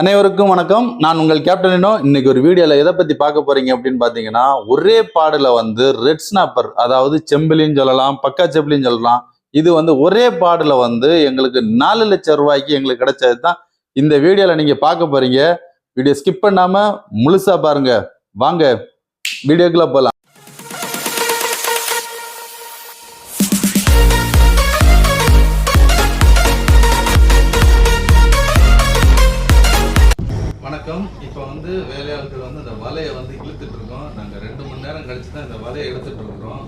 அனைவருக்கும் வணக்கம். நான் உங்கள் கேப்டனினோ இன்னைக்கு ஒரு வீடியோவில் எதை பற்றி பார்க்க போறீங்க அப்படின்னு பார்த்தீங்கன்னா ஒரே பாடல வந்து ரெட் ஸ்னாப்பர் அதாவது செம்பிலின்னு சொல்லலாம் பக்கா செம்பிலின்னு சொல்லலாம் இது வந்து ஒரே பாடுல வந்து எங்களுக்கு நாலு லட்சம் ரூபாய்க்கு எங்களுக்கு கிடைச்சது தான் இந்த வீடியோவில் நீங்கள் பார்க்க போறீங்க. வீடியோ ஸ்கிப் பண்ணாமல் முழுசாக பாருங்க. வாங்க வீடியோக்குள்ளே போலாம். வந்து வேலையாட்கள் வந்து அந்த வலையை வந்து இழுத்துட்டு இருக்கோம் நாங்கள் ரெண்டு மணி நேரம் கழிச்சு தான் இந்த வலையை எடுத்துட்டு இருக்கிறோம்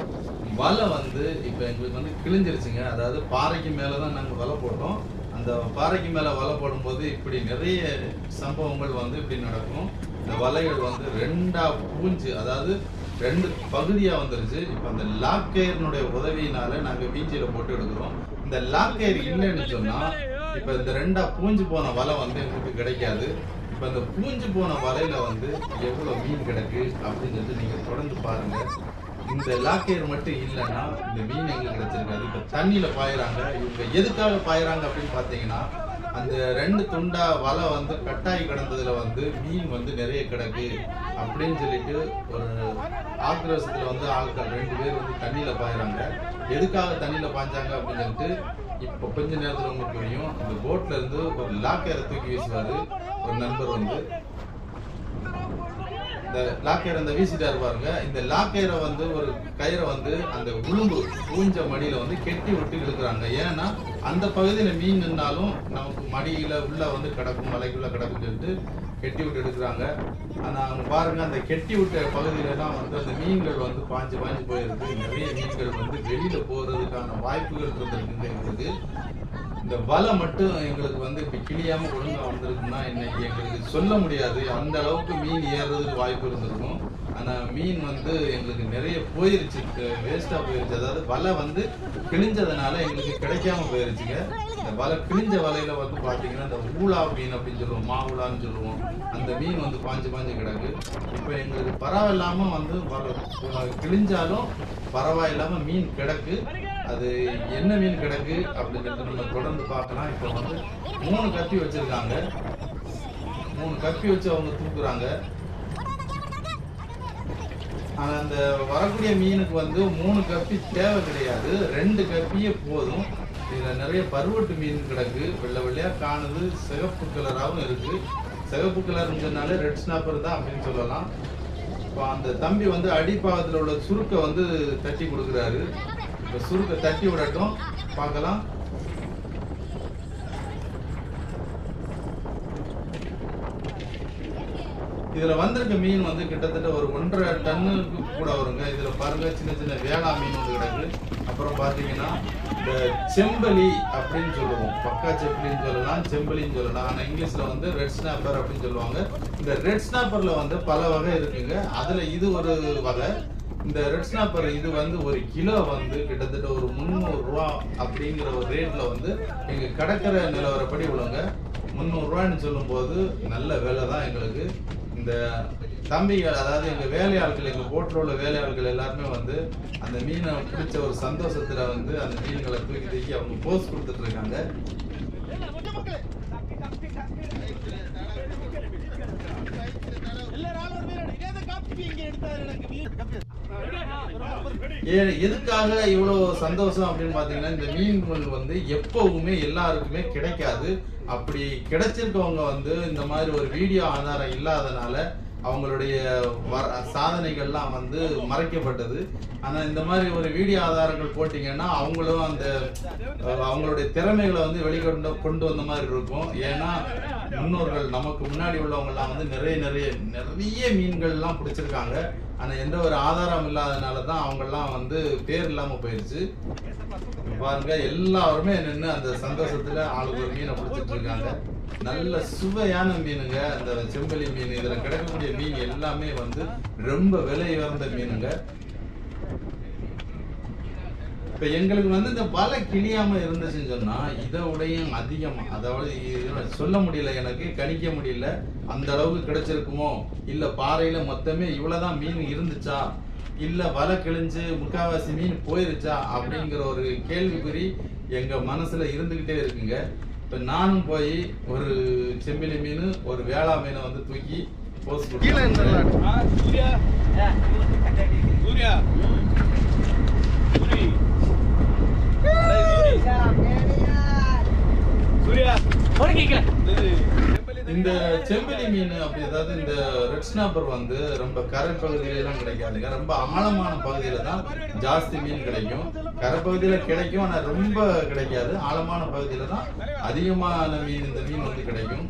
வலை வந்து இப்போ எங்களுக்கு வந்து கிழிஞ்சிருச்சுங்க. அதாவது பாறைக்கு மேலே தான் நாங்கள் வலை போட்டோம். அந்த பாறைக்கு மேலே வலை போடும்போது இப்படி நிறைய சம்பவங்கள் வந்து இப்படி நடக்கும். இந்த வலைகள் வந்து ரெண்டா பூஞ்சு அதாவது ரெண்டு பகுதியாக வந்துருச்சு. இப்போ அந்த லாக் உதவியினால நாங்கள் பீச்சில் போட்டு எடுக்கிறோம். இந்த லாக் கயர் இல்லைன்னு சொன்னால் இப்போ இந்த ரெண்டா பூஞ்சு போன வலை வந்து எங்களுக்கு கிடைக்காது. இப்போ இந்த புழிஞ்சு போன வலையில வந்து எவ்வளோ மீன் கிடக்கு அப்படின்னு சொல்லிட்டு நீங்கள் தொடர்ந்து பாருங்க. இந்த லாக்கேர் மட்டும் இல்லைன்னா இந்த மீன் எங்களுக்கு கிடைச்சிருக்காது. இப்போ தண்ணியில் பாயிறாங்க. இவங்க எதுக்காக பாயிறாங்க அப்படின்னு பார்த்தீங்கன்னா அந்த ரெண்டு துண்டா வலை வந்து கட்டாயி கிடந்ததுல வந்து மீன் வந்து நிறைய கிடக்கு அப்படின்னு சொல்லிட்டு ஒரு ஆக்ரோஷத்துல வந்து ஆட்கள் ரெண்டு பேர் வந்து தண்ணியில பாயிறாங்க. எதுக்காக தண்ணியில பாய்ஞ்சாங்க அப்படின்னு சொல்லிட்டு இப்போ கொஞ்ச நேரத்தில் உங்களுக்கு தெரியும் அந்த போட்ல இருந்து ஒரு லாக்கரை தூக்கி வீசுவாரு. ஒரு நண்பர் வந்து. இந்த லாக்கேர் அந்த வீசிட்டார் பாருங்க. இந்த லாக்கேரை வந்து ஒரு கயிறை வந்து அந்த உளும்பு ஊஞ்ச மடியில வந்து கெட்டி விட்டு இழுக்கிறாங்க. ஏன்னா அந்த பகுதியில மீன் நின்னாலும் நமக்கு மடியில உள்ள வந்து கிடக்கும் மலைக்குள்ள கிடக்கும் சொல்லிட்டு கெட்டி விட்டு எடுக்கிறாங்க ஆனால் அவங்க பாருங்க அந்த கெட்டி விட்ட பகுதியிலலாம் வந்து அந்த மீன்கள் வந்து பாஞ்சு பாஞ்சு போயிருக்கு நிறைய மீன்கள் வந்து வெளியில போறதுக்கான வாய்ப்புகள் இருந்திருக்குங்க இந்த வலை மட்டும் எங்களுக்கு வந்து இப்போ கிளியாம ஒழுங்கா வந்திருக்குன்னா இன்னைக்கு எங்களுக்கு சொல்ல முடியாது. அந்த அளவுக்கு மீன் ஏறுறதுக்கு வாய்ப்பு இருந்திருக்கும். ஆனா மீன் வந்து எங்களுக்கு நிறைய போயிருச்சு. வேஸ்டா போயிருச்சு. அதாவது வலை வந்து கிழிஞ்சதுனால எங்களுக்கு கிடைக்காம போயிருச்சுங்க. இந்த வலை கிழிஞ்ச வலையில வந்து பாத்தீங்கன்னா இந்த ஊலா மீன் அப்படின்னு சொல்லுவோம் மாவுளான்னு சொல்லுவோம். அந்த மீன் வந்து பாஞ்சு பாஞ்சு கிடக்கு. இப்போ எங்களுக்கு பரவாயில்லாம வந்து கிழிஞ்சாலும் பரவாயில்லாம மீன் கிடக்கு. அது என்ன மீன் கிடக்கு அப்படிங்கிறது நம்ம தொடர்ந்து பார்க்கலாம். இப்போ வந்து மூணு கப்பி வச்சிருக்காங்க. மூணு கப்பி வச்சு அவங்க தூக்குறாங்க. ஆனால் அந்த வரக்கூடிய மீனுக்கு வந்து மூணு கப்பி தேவை கிடையாது. ரெண்டு கப்பியே போதும். இதில் நிறைய பருவட்டு மீன் கிடக்கு வெள்ளை வெள்ளையாக காணுது சிகப்பு கலராகவும் இருக்குது சிகப்பு கலர்னாலே ரெட் ஸ்னாப்பர் தான் அப்படின்னு சொல்லலாம். இப்போ அந்த தம்பி வந்து அடிப்பாகத்தில் உள்ள சுருக்கை வந்து தட்டி கொடுக்குறாரு. இந்த சுருக்கை தட்டி விடட்டும். பார்க்கலாம். இதுல வந்திருக்க மீன் வந்து கிட்டத்தட்ட ஒரு ஒன்றரை டன்னுக்கு கூட வருங்க. இதுல பாருங்க சின்ன சின்ன வேளா மீன் வந்து கிடக்கு. அப்புறம் பாத்தீங்கன்னா இந்த செம்பலி அப்படின்னு சொல்லுவோம். பக்கா செம்பலின்னு சொல்லலாம் செம்பலின்னு சொல்லலாம். ஆனா இங்கிலீஷ்ல வந்து ரெட் ஸ்னாப்பர் அப்படின்னு சொல்லுவாங்க. இந்த ரெட் ஸ்னாப்பர்ல வந்து பல வகை இருக்குங்க. அதுல இது ஒரு வகை. இந்த ரெட் ஸ்னாப்பர் இது வந்து ஒரு கிலோ வந்து கிட்டத்தட்ட ஒரு முந்நூறு ரூபா அப்படிங்கிற ஒரு ரேட்ல வந்து எங்க கடற்கரை நிலவரப்படி உள்ளவங்க முந்நூறு ரூபான்னு சொல்லும்போது நல்ல விலை தான் எங்களுக்கு. இந்த தம்பிகள் அதாவது எங்க வேலையாட்கள் எங்க போட்டில் உள்ள வேலையாட்கள் எல்லாருமே வந்து அந்த மீனை பிடிச்ச ஒரு சந்தோஷத்துல வந்து அந்த மீன்களை தூக்கி தூக்கி அவங்க போஸ் கொடுத்துட்டு இருக்காங்க. ஏ- எதுக்காக இவ்வளோ சந்தோஷம் அப்படின்னு பார்த்தீங்கன்னா இந்த மீன்கள் வந்து எப்பவுமே எல்லாருக்குமே கிடைக்காது. அப்படி கிடைச்சிருக்கவங்க வந்து இந்த மாதிரி ஒரு வீடியோ ஆதாரம் இல்லாதனால அவங்களுடைய வர- சாதனைகள்லாம் வந்து மறைக்கப்பட்டது. ஆனால் இந்த மாதிரி ஒரு வீடியோ ஆதாரங்கள் போட்டிங்கன்னா அவங்களும் அந்த அவங்களுடைய திறமைகளை வந்து வெளிக்கொண்டு கொண்டு வந்த மாதிரி இருக்கும். ஏன்னா முன்னோர்கள் நமக்கு முன்னாடி உள்ளவங்கெல்லாம் வந்து நிறைய நிறைய நிறைய மீன்கள்லாம் பிடிச்சிருக்காங்க. ஆனால் எந்த ஒரு ஆதாரம் இல்லாதனால தான் அவங்கெல்லாம் வந்து பேர் இல்லாமல் போயிடுச்சு பாருங்க எல்லாருமே நின்று அந்த சந்தோஷத்தில் ஆளுக்கு ஒரு மீனை பிடிச்சிட்டு இருக்காங்க. நல்ல சுவையான மீனுங்க. அந்த செம்பலி மீன் இதில் கிடைக்கக்கூடிய மீன் எல்லாமே வந்து ரொம்ப விலை உயர்ந்த மீனுங்க. இப்ப எங்களுக்கு வந்து இந்த வலை கிளியாம இருந்துச்சுன்னு சொன்னா இதை விடையும் அதிகம். அதாவது சொல்ல முடியல எனக்கு கணிக்க முடியல. அந்த அளவுக்கு கிடைச்சிருக்குமோ? இல்ல பாறையில மொத்தமே இவ்வளவுதான் மீன் இருந்துச்சா? இல்ல வலை கிழிஞ்சு முக்காவாசி மீன் போயிருச்சா? அப்படிங்கிற ஒரு கேள்விக்குறி எங்க மனசுல இருந்துகிட்டே இருக்குங்க. இப்போ நானும் போய் ஒரு செம்பிலி மீன் ஒரு வேளா மீனை வந்து தூக்கி போஸ்ட் சூர்யா. சூர்யா சூரி அடே, சூரி. சூர்யா இது இந்த செம்பிலி மீன் அப்படி ஏதாவது இந்த ரெட் ஸ்னாப்பர் வந்து ரொம்ப கரை பகுதியிலாம் கிடைக்காதுங்க. ரொம்ப ஆழமான பகுதியில தான் ஜாஸ்தி மீன் கிடைக்கும். கரை பகுதியில கிடைக்கும் ஆனா ரொம்ப கிடைக்காது. ஆழமான பகுதியில தான் அதிகமான மீன் இந்த மீன் வந்து கிடைக்கும்.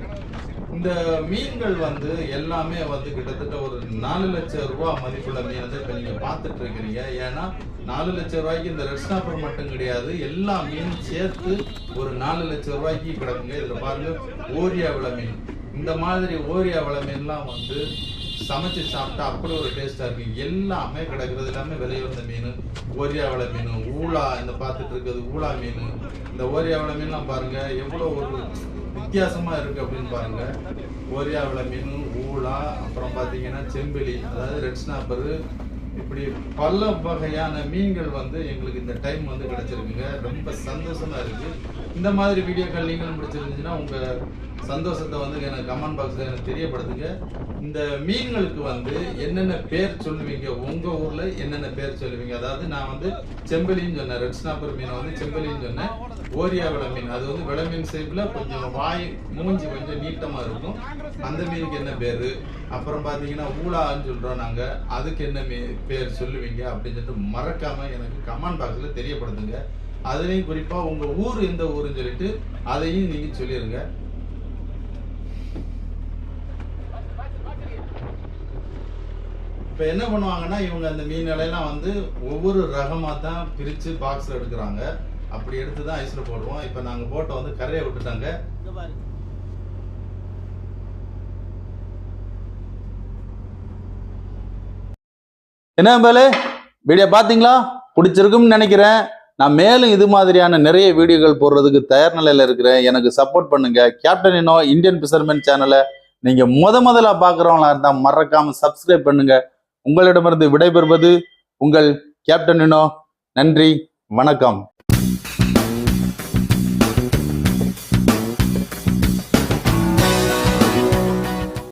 இந்த மீன்கள் வந்து எல்லாமே வந்து கிட்டத்தட்ட ஒரு நாலு லட்சம் ரூபா மதிப்புள்ள மீன் வந்து இப்போ நீங்கள் பார்த்துட்டு இருக்கிறீங்க. ஏன்னா நாலு லட்சம் ரூபாய்க்கு இந்த ரெட் ஸ்னாப்பர் மட்டும் கிடையாது. எல்லா மீனும் சேர்த்து ஒரு நாலு லட்சம் ரூபாய்க்கு கிடக்குங்க. இதில் பாருங்க ஓரியா மீன். இந்த மாதிரி ஓரியா விள மீன்லாம் வந்து சமைச்சு சாப்பிட்டா அப்படி ஒரு டேஸ்டா இருக்கு. எல்லாமே கிடைக்கிறது எல்லாமே விலையுறந்த மீன். ஓரியா மீன் ஊலா இந்த பார்த்துட்டு இருக்கிறது ஊளா மீன். இந்த ஓரியா விள மீன்லாம் பாருங்க எவ்வளோ ஒரு வித்தியாசமா இருக்கு அப்படின்னு பாருங்க. ஓரியா மீன் ஊலா அப்புறம் பார்த்தீங்கன்னா செம்பிலி அதாவது ரெட் ஸ்னாப்பரு இப்படி பல வகையான மீன்கள் வந்து எங்களுக்கு இந்த டைம் வந்து கிடைச்சிருக்குங்க. ரொம்ப சந்தோஷமா இருக்கு. இந்த மாதிரி வீடியோக்கள் நீங்களும் பிடிச்சிருந்துச்சுன்னா உங்கள் சந்தோஷத்தை வந்து எனக்கு கமெண்ட் பாக்ஸில் எனக்கு தெரியப்படுத்துங்க. இந்த மீன்களுக்கு வந்து என்னென்ன பேர் சொல்லுவீங்க? உங்கள் ஊரில் என்னென்ன பேர் சொல்லுவீங்க? அதாவது நான் வந்து செம்பலின்னு சொன்னேன் ரெட் ஸ்னாப்பர் மீனை வந்து செம்பலின்னு சொன்னேன். ஓரியா விள மீன் அது வந்து விள மீன் கொஞ்சம் வாய் மூஞ்சி கொஞ்சம் நீட்டமாக இருக்கும். அந்த மீனுக்கு என்ன பேர்? அப்புறம் பார்த்தீங்கன்னா ஊலான்னு சொல்கிறோம் நாங்கள் அதுக்கு என்ன மீ பேர் சொல்லுவீங்க? அப்படின்னு சொல்லிட்டு மறக்காமல் எனக்கு கமெண்ட் பாக்ஸில் தெரியப்படுத்துங்க. அதுலேயும் குறிப்பாக உங்கள் ஊர் எந்த ஊருன்னு சொல்லிட்டு அதையும் நீங்கள் சொல்லிடுங்க இப்போ என்ன பண்ணுவாங்கன்னா இவங்க அந்த மீன்களெல்லாம் வந்து ஒவ்வொரு ரகமாக தான் பிரித்து பாக்ஸில் எடுக்கிறாங்க. அப்படி எடுத்து தான் ஐஸில் போடுவோம். இப்போ நாங்கள் போட்டை வந்து கரையை விட்டுட்டாங்க. என்ன பேலு வீடியோ பார்த்தீங்களா? பிடிச்சிருக்கும்னு நினைக்கிறேன். நான் மேலும் இது மாதிரியான நிறைய வீடியோக்கள் போடுறதுக்கு தயார் நிலையில் இருக்கிறேன். எனக்கு சப்போர்ட் பண்ணுங்க. கேப்டன் இன்னோ இந்தியன் பிசர்மேன் சேனலை நீங்க முத முதல்ல பார்க்குறவங்களா இருந்தால் மறக்காம சப்ஸ்கிரைப் பண்ணுங்க. உங்களிடமிருந்து விடைபெறுவது உங்கள் கேப்டன் நன்றி வணக்கம்.